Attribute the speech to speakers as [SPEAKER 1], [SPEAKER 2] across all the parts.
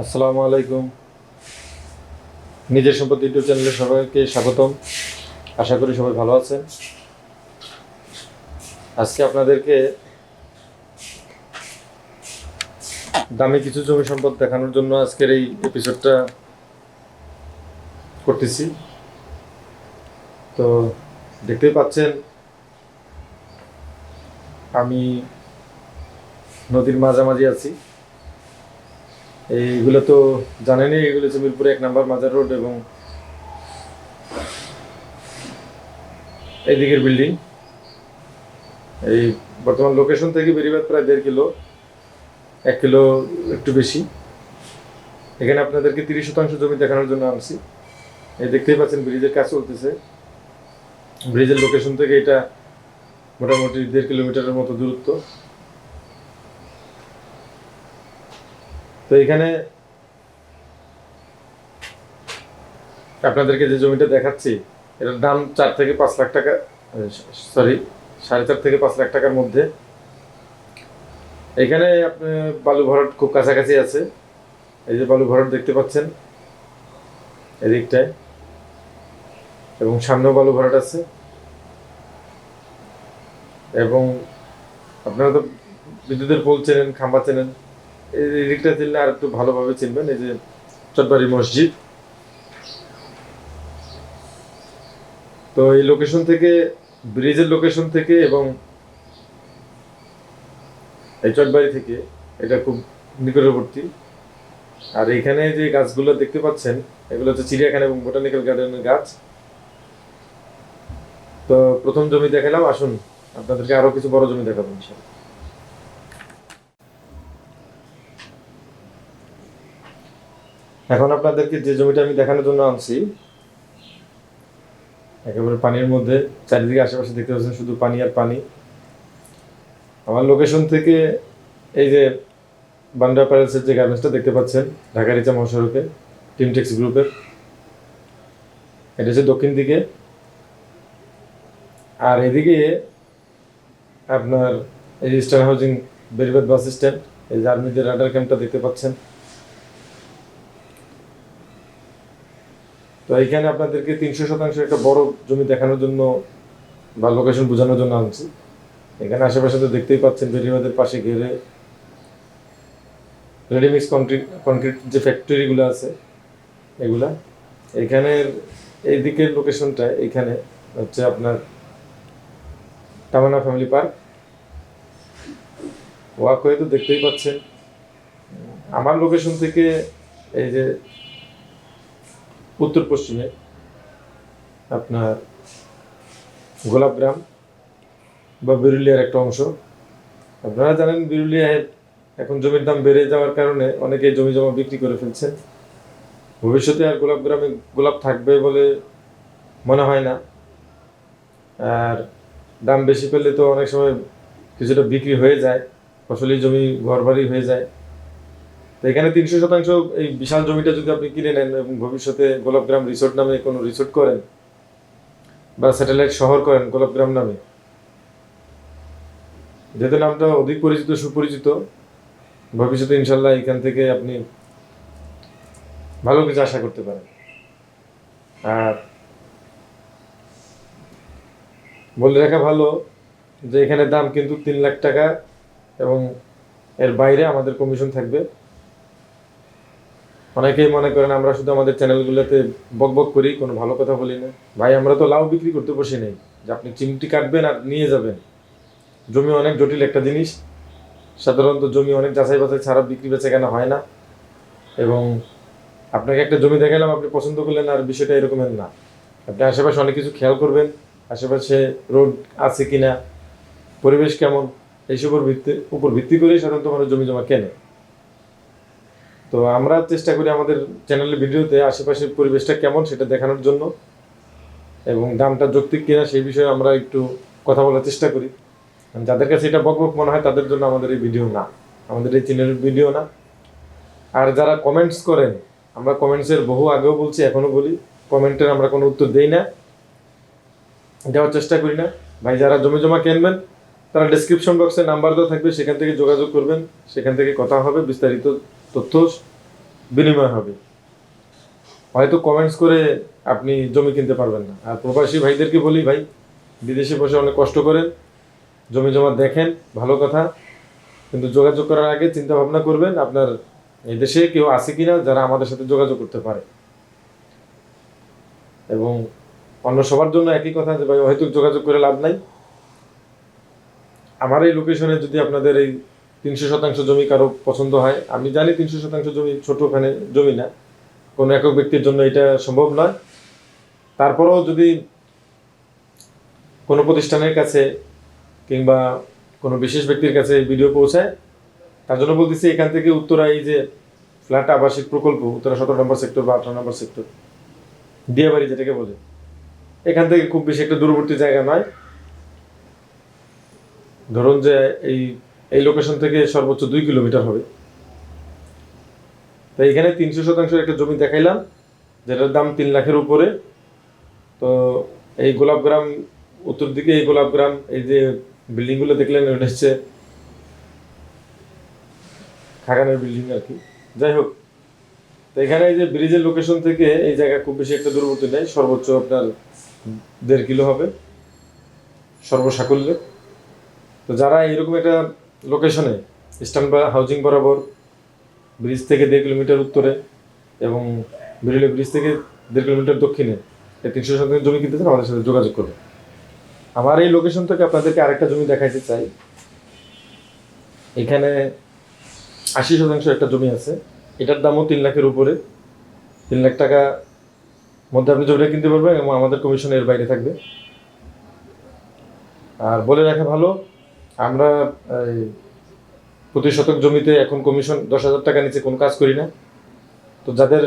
[SPEAKER 1] আসসালামু আলাইকুম। নিজের সম্পদ ইউটিউব চ্যানেলে সবাইকে স্বাগতম। আশা করি সবাই ভালো আছেন। আজকে আপনাদেরকে দামি কিছু জমি সম্পদ দেখানোর জন্য আজকের এই এপিসোডটা করতেছি। তো দেখতেই পাচ্ছেন, আমি নদীর মাঝামাঝি আছি। এইগুলো তো জানেনই, এগুলো হচ্ছে মিরপুরে এক নাম্বার মাজার রোড এবং এইদিকের বিল্ডিং। এই বর্তমান লোকেশন থেকে বেরিবাদ প্রায় দেড় কিলো, এক কিলো একটু বেশি। এখানে আপনাদেরকে তিরিশ শতাংশ জমি দেখানোর জন্য আনছি। এই দেখতেই পাচ্ছেন, ব্রিজের কাজ চলতেছে। ব্রিজের লোকেশন থেকে এটা মোটামুটি দেড় কিলোমিটারের মতো দূরত্ব। তো এখানে আপনাদেরকে যে জমিটা দেখাচ্ছি, এটার দাম চার থেকে পাঁচ লাখ টাকা সরি, সাড়ে চার থেকে পাঁচ লাখ টাকার মধ্যে। এখানে আপনি বালু ভরাট খুব কাছাকাছি আছে। এই যে বালু ভরাট দেখতে পাচ্ছেন এদিকটায়, এবং সামনেও বালু ভরাট আছে। এবং আপনারা তো বিদ্যুতের পোল চেনেন, খাম্বা চেনেন। দিকটা চিনলে আর একটু ভালোভাবে চিনবেন, এই যে চটবাড়ি মসজিদ। তো এই লোকেশন থেকে, ব্রিজের লোকেশন থেকে এবং এই চটবাড়ি থেকে, এটা খুব নিকটবর্তী। আর এখানে যে গাছগুলো দেখতে পাচ্ছেন, এগুলো হচ্ছে চিড়িয়াখানা এবং বোটানিক্যাল গার্ডেনের গাছ। তো প্রথম জমি দেখালাম, আসুন, আপনাদেরকে আরও কিছু বড় জমি দেখাবো ইনশাল্লাহ এখন আপনাদেরকে যে জমিটা আমি দেখানোর জন্য আনছি, একেবারে পানির মধ্যে চারিদিকে আশেপাশে দেখতে পাচ্ছেন শুধু পানি আর পানি। আমার লোকেশন থেকে এই যে বান্ডা প্যারেলসের যে গার্মেন্টসটা দেখতে পাচ্ছেন ঢাকা রিচা মহাসড়কে টিমটেক্স গ্রুপের এটা হচ্ছে দক্ষিণ দিকে। আর এদিকে আপনার এই star housing Beribad bus stand এই যে আর্মিদের রাডার ক্যাম্পটা দেখতে পাচ্ছেন। তো এইখানে আপনাদেরকে তিনশো শতাংশ একটা বড় জমি দেখানোর জন্য বা লোকেশন বোঝানোর জন্য আনছি। এখানে আশেপাশে তো দেখতেই পাচ্ছেন বেরিবাদের পাশে ঘিরে রেডিমিক্স কনক্রিট কনক্রিট যে ফ্যাক্টরিগুলো আছে, এগুলা। এখানের এই দিকের লোকেশনটা এখানে হচ্ছে আপনার টামানা ফ্যামিলি পার্ক ওয়াক হয়ে তো দেখতেই পাচ্ছেন। আমার লোকেশন থেকে এই যে উত্তর পশ্চিমে আপনার গোলাপগ্রাম বা বিরুলিয়ার একটা অংশ। আপনারা জানেন বিরুলিয়ায় এখন জমির দাম বেড়ে যাওয়ার কারণে অনেকে জমি জমা বিক্রি করে ফেলছেন ভবিষ্যতে আর গোলাপগ্রামে গোলাপ থাকবে বলে মনে হয় না। আর দাম বেশি পেলে তো অনেক সময় কিছুটা বিক্রি হয়ে যায়, ফসলি জমি ঘরবাড়ি হয়ে যায়। তো এখানে তিনশো শতাংশ এই বিশাল জমিটা যদি আপনি কিনে নেন এবং ভবিষ্যতে গোলাপগ্রাম রিসোর্ট নামে কোনো রিসোর্ট করেন বা স্যাটেলাইট শহর করেন গোলাপগ্রাম নামে যেহেতু নামটা অধিক পরিচিত, সুপরিচিত। ভবিষ্যতে ইনশাল্লাহ এখান থেকে আপনি ভালো কিছু আশা করতে পারেন। আর বলে রাখা ভালো যে এখানে দাম কিন্তু তিন লাখ টাকা এবং এর বাইরে আমাদের কমিশন থাকবে। অনেকেই মনে করেন আমরা শুধু আমাদের চ্যানেলগুলোতে বক বক করি, কোনো ভালো কথা বলি না। ভাই, আমরা তো লাউ বিক্রি করতে বসে নেই। যে আপনি চিমটি কাটবেন আর নিয়ে যাবেন। জমি অনেক জটিল একটা জিনিস। সাধারণত জমি অনেক যাচাই বাছাই ছাড়া বিক্রি বেচা কেনা হয় না। এবং আপনাকে একটা জমি দেখালাম আপনি পছন্দ করলেন আর বিষয়টা এরকমের না। আপনি আশেপাশে অনেক কিছু খেয়াল করবেন। আশেপাশে রোড আছে কিনা, পরিবেশ কেমন, এইসবের ভিত্তি উপর ভিত্তি করেই সাধারণত মানুষ জমি জমা কেনে। তো আমরা চেষ্টা করি আমাদের চ্যানেলের ভিডিওতে আশেপাশের পরিবেশটা কেমন সেটা দেখানোর জন্য এবং দামটা যৌক্তিক কিনা সেই বিষয়ে আমরা একটু কথা বলার চেষ্টা করি। যাদের কাছে এটা বক বক মনে হয়, তাদের জন্য আমাদের এই ভিডিও না। আমাদের এই চ্যানেলের ভিডিও না। আর যারা কমেন্টস করেন, আমরা কমেন্টসের বহু আগেও বলছি, এখনও বলি। কমেন্টের আমরা কোনো উত্তর দেই না। দেওয়ার চেষ্টা করি না। ভাই, যারা জমি জমা কিনবেন, তারা ডিসক্রিপশন বক্সে নাম্বার দেওয়া থাকবে। সেখান থেকে যোগাযোগ করবেন। সেখান থেকে কথা হবে, বিস্তারিত তথ্য বিনিময় হবে। হয়তো কমেন্টস করে আপনি জমি কিনতে পারবেন না। আর প্রবাসী ভাইদেরকে বলি ভাই, বিদেশে বসে অনেক কষ্ট করেন জমি জমা দেখেন, ভালো কথা। কিন্তু যোগাযোগ করার আগে চিন্তা ভাবনা করবেন, আপনার এই দেশে কেউ আছে কিনা যারা আমাদের সাথে যোগাযোগ করতে পারে। এবং অন্য সবার জন্য একই কথা যে ভাই, হয়তো যোগাযোগ করে লাভ নাই। আমার এই লোকেশনে যদি আপনাদের এই তিনশো শতাংশ জমি কারও পছন্দ হয়। আমি জানি তিনশো শতাংশ জমি ছোটোখানে জমি না। কোনো একক ব্যক্তির জন্য এটা সম্ভব নয়। তারপরেও যদি কোনো প্রতিষ্ঠানের কাছে কিংবা কোনো বিশেষ ব্যক্তির কাছে ভিডিও পৌঁছায়, তার জন্য বলতেছি এখান থেকে উত্তরা এই যে ফ্ল্যাট আবাসিক প্রকল্প, উত্তরা সতেরো নম্বর সেক্টর বা আঠারো নম্বর সেক্টর, দিয়াবাড়ি যেটাকে বলে, এখান থেকে খুব বেশি একটা দূরবর্তী জায়গা নয়। ধরুন যে এই এই লোকেশন থেকে সর্বোচ্চ দুই কিলোমিটার হবে। তো এখানে তিনশো শতাংশ একটা জমি দেখাইলাম, যেটার দাম তিন লাখের উপরে। তো এই গোলাপগ্রাম উত্তর দিকে এই গোলাপগ্রাম এই যে বিল্ডিংগুলো দেখলেন, ওটা হচ্ছে খাগানের বিল্ডিং আর কি। যাই হোক, তো এখানে এই যে ব্রিজের লোকেশন থেকে এই জায়গা খুব বেশি একটা দূরবর্তী নেই, সর্বোচ্চ আপনার দেড় কিলো হবে সর্বসাকুল্যে। তো যারা এইরকম একটা লোকেশনে ইস্টার্ন বা হাউজিং বরাবর ব্রিজ থেকে দেড় কিলোমিটার উত্তরে এবং বিরলি ব্রিজ থেকে দেড় কিলোমিটার দক্ষিণে এই তিনশো শতাংশ জমি কিনতে চান, আমাদের সাথে যোগাযোগ করবে আমার এই লোকেশন থেকে আপনাদেরকে আরেকটা জমি দেখাইতে চাই। এখানে আশি শতাংশ একটা জমি আছে। এটার দামও তিন লাখের উপরে। তিন লাখ টাকা মধ্যে আপনি জমিটা কিনতে পারবেন এবং আমাদের কমিশনের বাইরে থাকবে। আর বলে রাখা ভালো আমরা প্রতি শতক জমিতে এখন কমিশন দশ হাজার টাকা নিচে কোনো কাজ করি না। তো যাদের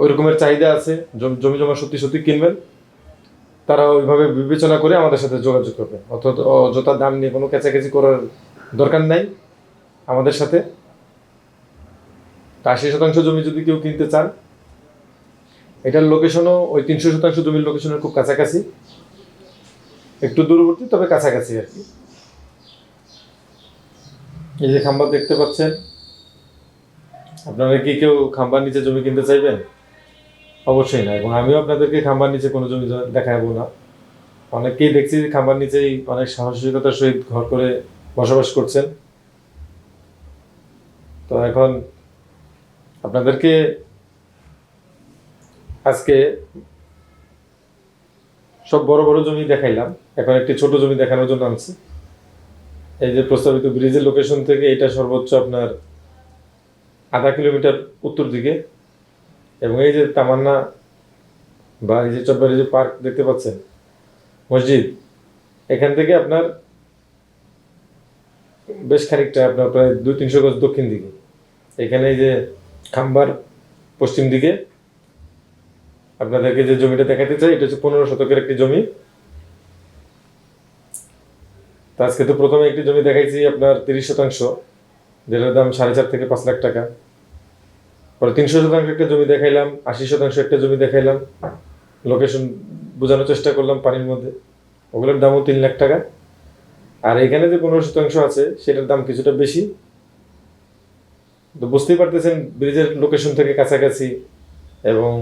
[SPEAKER 1] ওই রকমের চাহিদা আছে, জমি জমি সত্যি সত্যি কিনবেন, তারা ওইভাবে বিবেচনা করে আমাদের সাথে যোগাযোগ করবে। অর্থাৎ অযথা দাম নিয়ে কোনো কেচাকেচি করার দরকার নাই আমাদের সাথে। আশি শতাংশ জমি যদি কেউ কিনতে চান, এটার লোকেশনও ওই তিনশো শতাংশ জমির লোকেশনের খুব কাছাকাছি। একটু দূরবর্তী, তবে কাছাকাছি আর কি। এই যে খাম্বা দেখতে পাচ্ছেন, আপনারা কি কেউ খাম্বার নিচে জমি কিনতে চাইবেন? অবশ্যই না, এবং আমিও আপনাদেরকে খাম্বার নিচে কোনো জমি দেখাবো না। অনেককেই দেখছি যে খাম্বার নিচেই অনেক সাহসিকতার সহিত ঘর করে বসবাস করছেন। তো এখন আপনাদেরকে আজকে সব বড় বড় জমি দেখাইলাম, এখন একটি ছোট জমি দেখানোর জন্য আনছি। এই যে প্রস্তাবিত ব্রিজের লোকেশন থেকে এটা সর্বোচ্চ আপনার আধা কিলোমিটার উত্তর দিকে। এবং এই যে তামান্না বা এই যে চটবাড়ি যে পার্ক দেখতে পাচ্ছেন, মসজিদ, এখান থেকে আপনার বেশ খানিকটা আপনার প্রায় দুই তিনশো গজ দক্ষিণ দিকে। এখানে এই যে খাম্বার পশ্চিম দিকে। আপনাদেরকে যে জমিটা দেখাতে চাই, এটা হচ্ছে পনেরো শতকের একটি জমি। তো আজকে তো প্রথমে একটি জমি দেখাইছি আপনার তিরিশ শতাংশ, যেটার দাম সাড়ে চার থেকে পাঁচ লাখ টাকা। পরে তিনশো শতাংশ একটা জমি দেখাইলাম, আশি শতাংশ একটা জমি দেখাইলাম। লোকেশন বোঝানোর চেষ্টা করলাম পানির মধ্যে। ওগুলোর দামও তিন লাখ টাকা। আর এখানে যে পনেরো শতাংশ আছে, সেটার দাম কিছুটা বেশি। তো বুঝতেই পারতেছেন, ব্রিজের লোকেশন থেকে কাছাকাছি এবং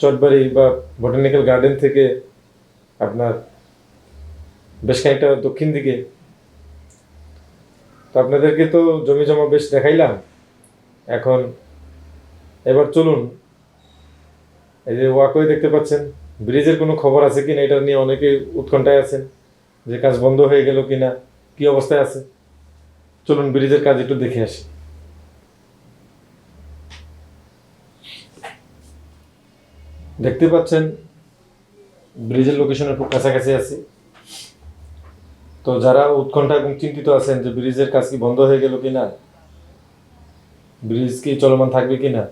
[SPEAKER 1] চটবাড়ি বা বোটানিক্যাল গার্ডেন থেকে আপনার বেশ খানিকটা দক্ষিণ দিকে। তো আপনাদেরকে তো জমি জমা বেশ দেখাইলাম। এখন এবার চলুন, এই যে ওয়াকওয়ে দেখতে পাচ্ছেন, ব্রিজের কোনো খবর আছে কি না এটা নিয়ে অনেকে উৎকণ্ঠায় আছেন, যে কাজ বন্ধ হয়ে গেল কিনা, কি অবস্থায় আছে? চলুন ব্রিজের কাজ একটু দেখে আসি। দেখতে পাচ্ছেন, ব্রিজের লোকেশনের খুব কাছাকাছি আছি। তো যারা উৎকণ্ঠা এবং চিন্তিত আছেন যে ব্রিজের কাজ কি বন্ধ হয়ে গেল কি না ব্রিজ কি চলমান থাকবে কি না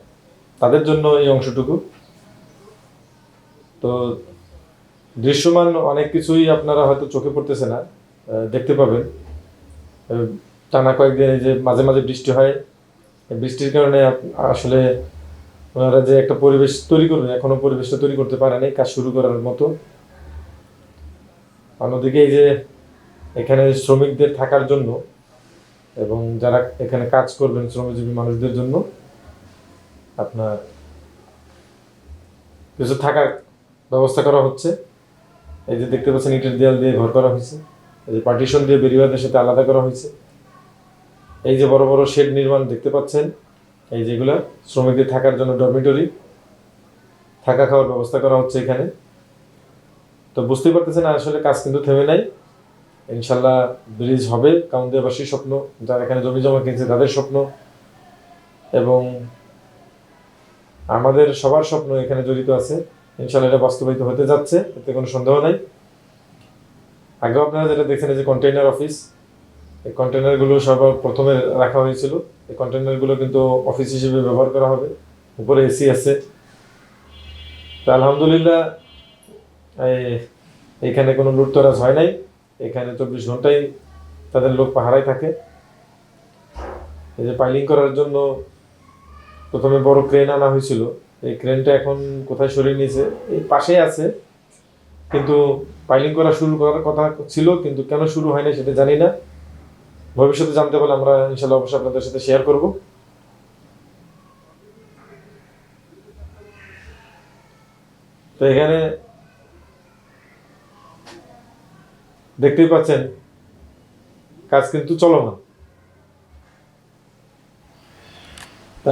[SPEAKER 1] তাদের জন্য এই অংশটুকু। তো দৃশ্যমান অনেক কিছুই আপনারা হয়তো চোখে পড়তেছে না দেখতে পাবেন। টানা কয়েকদিন যে মাঝে মাঝে বৃষ্টি হয় বৃষ্টির কারণে আসলে ওনারা যে একটা পরিবেশ তৈরি করবে এখনও পরিবেশটা তৈরি করতে পারেনি, কাজ শুরু করার মতো। অন্যদিকে এই যে এখানে শ্রমিকদের থাকার জন্য এবং যারা এখানে কাজ করবেন শ্রমজীবী মানুষদের জন্য আপনার কিছু থাকার ব্যবস্থা করা হচ্ছে। এই যে দেখতে পাচ্ছেন ইটের দেয়াল দিয়ে ঘর করা হয়েছে। এই যে পার্টিশন দিয়ে বেরিবাদের সাথে আলাদা করা হয়েছে। এই যে বড় বড় শেড নির্মাণ দেখতে পাচ্ছেন, এই যেগুলা শ্রমিকদের থাকার জন্য ডরমিটরি থাকা খাওয়ার ব্যবস্থা করা হচ্ছে এখানে। তো বুঝতেই পারতেছেন আসলে কাজ কিন্তু থেমে নাই। ইনশাল্লাহ ব্রিজ হবে। কাউন্দিয়াবাসীর স্বপ্ন, যারা এখানে জমি জমা কিনছে তাদের স্বপ্ন। এবং আমাদের সবার স্বপ্ন এখানে জড়িত আছে। ইনশাল্লাহ এটা বাস্তবায়িত হতে যাচ্ছে, এতে কোনো সন্দেহ নাই। আগেও আপনারা যেটা দেখছেন যে কন্টেইনার অফিস এই কন্টেইনারগুলো সবার প্রথমে রাখা হয়েছিল। এই কন্টেইনারগুলো কিন্তু অফিস হিসেবে ব্যবহার করা হবে। উপরে এসি আছে। তা আলহামদুলিল্লাহ, এই- এখানে কোনো লুটতরাজ হয় নাই। এখানে চব্বিশ ঘন্টাই তাদের লোক পাহারায় থাকে। এই যে পাইলিং করার জন্য প্রথমে বড় ক্রেন আনা হয়েছিল। এই ক্রেনটা এখন কোথায় সরিয়ে নিয়েছে? এই পাশেই আছে। কিন্তু পাইলিং করা শুরু করার কথা ছিল, কিন্তু কেন শুরু হয়নি সেটা জানি না। ভবিষ্যতে জানতে পারলে আমরা ইনশাল্লাহ অবশ্যই আপনাদের সাথে শেয়ার করব। তো এখানে দেখতেই পাচ্ছেন? কাজ কিন্তু চলমান।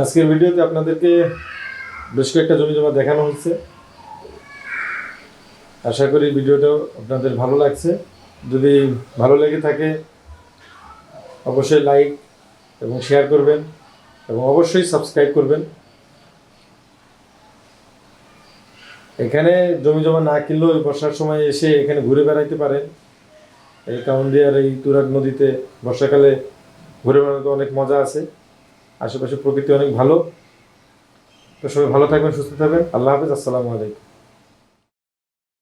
[SPEAKER 1] আজকের ভিডিওতে আপনাদেরকে বেশ কয়েকটা জমি জমা দেখানো হচ্ছে আশা করি ভিডিওটাও আপনাদের ভালো লাগছে। যদি ভালো লেগে থাকে, অবশ্যই লাইক এবং শেয়ার করবেন এবং অবশ্যই সাবস্ক্রাইব করবেন। এখানে জমি জমা না কিনলেও বর্ষার সময় এসে এখানে ঘুরে বেড়াইতে পারেন। এই কাউন্দিয়ার এই তুরাগ নদীতে বর্ষাকালে ঘুরে বেড়াতে অনেক মজা আছে। আশেপাশে প্রকৃতি অনেক ভালো। তো সবাই ভালো থাকবেন, সুস্থ থাকবেন। আল্লাহ হাফিজ, আসসালামু আলাইকুম।